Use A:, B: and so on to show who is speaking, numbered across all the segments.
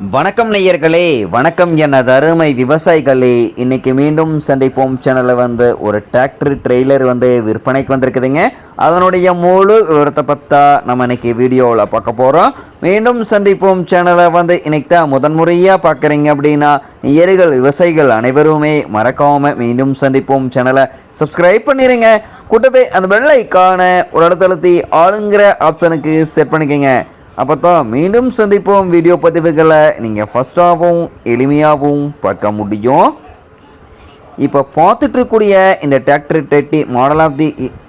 A: வணக்கம் நேயர்களே வணக்கம் எனது அருமை விவசாயிகளே. இன்றைக்கி மீண்டும் சந்திப்போம். சேனலில் வந்து ஒரு டிராக்டர் ட்ரெய்லர் வந்து விற்பனைக்கு வந்திருக்குதுங்க. அதனுடைய முழு விவரத்தை பற்றா நம்ம இன்னைக்கு வீடியோவில் பார்க்க போகிறோம் மீண்டும் சந்திப்போம். சேனலை வந்து இன்னைக்கு தான் முதன்முறையாக பார்க்குறீங்க அப்படின்னா நேயர்கள் விவசாயிகள் அனைவருமே மறக்காமல் மீண்டும் சந்திப்போம். சேனலை சப்ஸ்கிரைப் பண்ணிடுங்க கூட்டவே அந்த வெள்ளைக்கான ஒரு இடத்துல ஆளுங்கிற ஆப்ஷனுக்கு செட் பண்ணிக்கோங்க. அப்போ தான் மீண்டும் சந்திப்போம் வீடியோ பதிவுகளை. நீங்கள் ஃபஸ்ட்டாகவும் எளிமையாகவும் பார்க்க முடியும். இப்போ பார்த்துட்ருக்கூடிய இந்த டிராக்டர் பெட்டி மாடல் ஆஃப் தி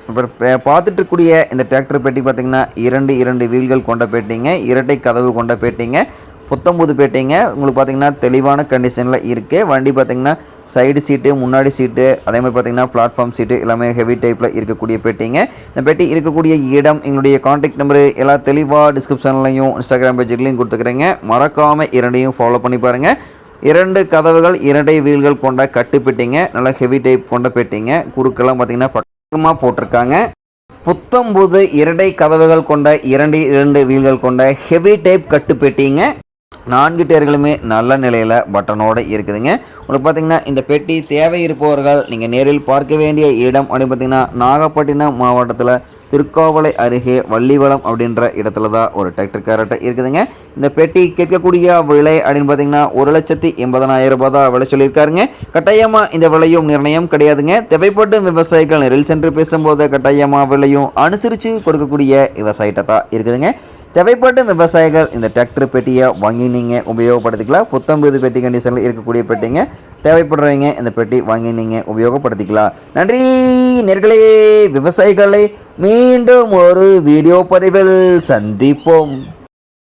A: இப்போ பார்த்துட்ருக்கூடிய இந்த டிராக்டர் பெட்டி பார்த்தீங்கன்னா இரண்டு இரண்டு வீல்கள் கொண்ட பேட்டிங்க இரட்டை கதவு கொண்ட பேட்டிங்க புத்தம்புது பேட்டிங்க. உங்களுக்கு பார்த்தீங்கன்னா தெளிவான கண்டிஷனில் இருக்குது வண்டி பார்த்தீங்கன்னா சைடு சீட்டு முன்னாடி சீட்டு அதே மாதிரி பார்த்தீங்கன்னா பிளாட்ஃபார்ம் சீட்டு எல்லாமே ஹெவி டைப்பில் இருக்கக்கூடிய பெட்டிங்க. இந்த பெட்டி இருக்கக்கூடிய இடம் எங்களுடைய காண்டாக்ட் நம்பரு எல்லா தெளிவாக டிஸ்கிரிப்ஷன்லையும் இன்ஸ்டாகிராம் பேஜ்லையும் கொடுத்துக்கிறேங்க. மறக்காமல் இரண்டையும் ஃபாலோ பண்ணி பாருங்கள் இரண்டு கதவுகள் இரண்டை வீல்கள் கொண்ட கட்டு பெட்டிங்க. நல்லா ஹெவி டைப் கொண்ட பெட்டிங்க. குறுக்கெல்லாம் பார்த்தீங்கன்னா பக்கமாக போட்டிருக்காங்க. புத்தம்புது இரண்டை கதவுகள் கொண்ட இரண்டு இரண்டு வீல்கள் கொண்ட ஹெவி டைப் கட்டு பெட்டிங்க. நான்கு டயர்களுமே நல்ல நிலையில் பட்டனோடு இருக்குதுங்க. உங்களுக்கு பார்த்தீங்கன்னா இந்த பெட்டி தேவை இருப்பவர்கள் நீங்கள் நேரில் பார்க்க வேண்டிய இடம் அப்படின்னு பார்த்தீங்கன்னா நாகப்பட்டினம் மாவட்டத்தில் திருக்கோவலை அருகே வள்ளிவளம் அப்படின்ற இடத்துல தான் ஒரு டிராக்டர் கேரட்டை இருக்குதுங்க. இந்த பெட்டி கேட்கக்கூடிய விலை அப்படின்னு பார்த்தீங்கன்னா ஒரு லட்சத்தி எண்பதனாயிரம் ரூபாய் தான் விலை சொல்லியிருக்காருங்க. கட்டாயமாக இந்த விலையும் நிர்ணயம் கிடையாதுங்க. தேவைப்படும் விவசாயிகள் நெரில் சென்று பேசும்போது கட்டாயமாக விலையும் அனுசரித்து கொடுக்கக்கூடிய விவசாயிட்ட தான் இருக்குதுங்க. தேவைப்பட்ட இந்த விவசாயிகள் இந்த டிராக்டர் பெட்டியை வாங்கி நீங்கள் உபயோகப்படுத்திக்கலாம். புத்தம்பது பெட்டி கண்டிஷனில் இருக்கக்கூடிய பெட்டிங்க. தேவைப்படுறவங்க இந்த பெட்டி வாங்கி நீங்கள் உபயோகப்படுத்திக்கலாம். நன்றி நேர்களே. விவசாயிகளை மீண்டும் ஒரு வீடியோ பதிவில் சந்திப்போம்.